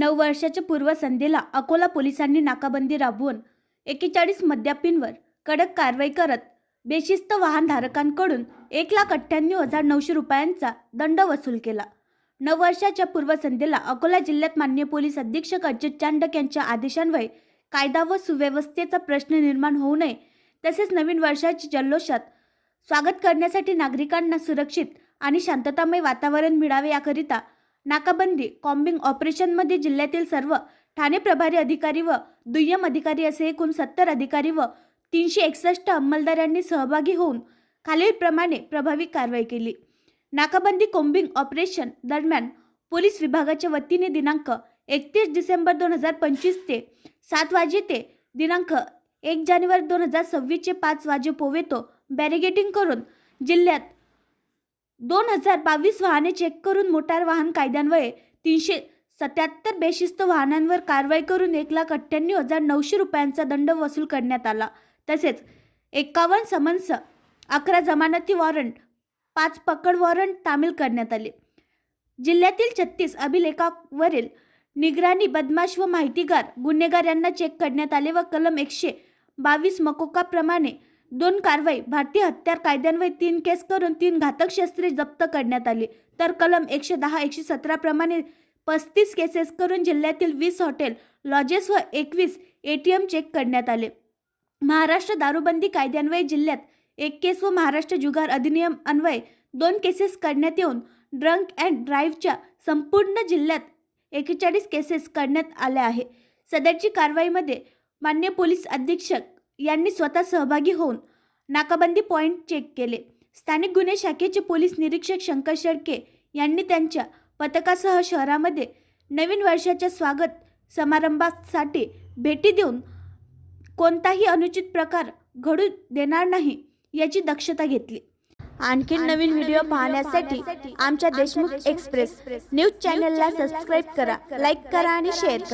नऊ वर्षाच्या पूर्वसंध्येला अकोला पोलिसांनी नाकाबंदी राबवून एकेचाळीस मद्यापींवर कडक कारवाई करत बेशिस्त वाहनधारकांकडून एक लाख अठ्ठ्याण्णव हजार नऊशे रुपयांचा दंड वसूल केला. नऊ वर्षाच्या पूर्वसंध्येला अकोला जिल्ह्यात मान्य पोलीस अधीक्षक अजित चांडक यांच्या आदेशान्वये कायदा व सुव्यवस्थेचा प्रश्न निर्माण होऊ नये तसेच नवीन वर्षाच्या जल्लोषात स्वागत करण्यासाठी नागरिकांना सुरक्षित आणि शांततामय वातावरण मिळावे याकरिता नाकाबंदी कॉम्बिंग ऑपरेशनमध्ये जिल्ह्यातील सर्व ठाणे प्रभारी अधिकारी व दुय्यम अधिकारी असे एकूण सत्तर अधिकारी व तीनशे एकसष्ट अंमलदारांनी सहभागी होऊन खालीलप्रमाणे प्रभावी कारवाई केली. नाकाबंदी कोम्बिंग ऑपरेशन दरम्यान पोलीस विभागाच्या वतीने दिनांक एकतीस डिसेंबर दोन हजार पंचवीस ते सात वाजे ते दिनांक एक जानेवारी दोन हजार सव्वीसचे पाच वाजे पोवेतो बॅरिगेटिंग करून जिल्ह्यात दोन हजार बावीस वाहने चेक करून मोटार वाहन कायद्यान्वये तीनशे सत्याहत्तर बेशिस्त वाहनांवर कारवाई करून एक लाख अठ्ठ्याण्णव हजार नऊशे रुपयांचा दंड वसूल करण्यात आला. तसेच एकावन्न समन्स अकरा जमानती वॉरंट पाच पकड वॉरंट तामील करण्यात आले. जिल्ह्यातील छत्तीस अभिलेखावरील निगराणी बदमाश व माहितीगार गुन्हेगार यांना चेक करण्यात आले व कलम एकशे बावीस मकोकाप्रमाणे दोन कारवाई भारतीय हत्यार कायद्यान्वये तीन केस करून तीन घातक शस्त्रे जप्त करण्यात आली. तर कलम एकशे दहा एकशे सतरा प्रमाणे पस्तीस केसेस करून जिल्ह्यातील वीस हॉटेल लॉजेस व एकवीस ए टी एम चेक करण्यात आले. महाराष्ट्र दारूबंदी कायद्यान्वये जिल्ह्यात एक केस व महाराष्ट्र जुगार अधिनियम अन्वये दोन केसेस करण्यात येऊन ड्रंक अँड ड्राईव्हच्या संपूर्ण जिल्ह्यात एकेचाळीस केसेस करण्यात आल्या आहे. सदरची कारवाईमध्ये मान्य पोलीस अधीक्षक यांनी स्वतः सहभागी होऊन नाकाबंदी पॉईंट चेक केले. स्थानिक गुन्हे शाखेचे पोलीस निरीक्षक शंकर शेळके यांनी त्यांच्या पथकासह शहरामध्ये नवीन वर्षाच्या स्वागत समारंभासाठी भेटी देऊन कोणताही अनुचित प्रकार घडू देणार नाही याची दक्षता घेतली. आणखीन नवीन व्हिडिओ पाहण्यासाठी आमच्या देशमुख एक्सप्रेस न्यूज चॅनलला सबस्क्राईब करा लाईक करा आणि शेअर करा.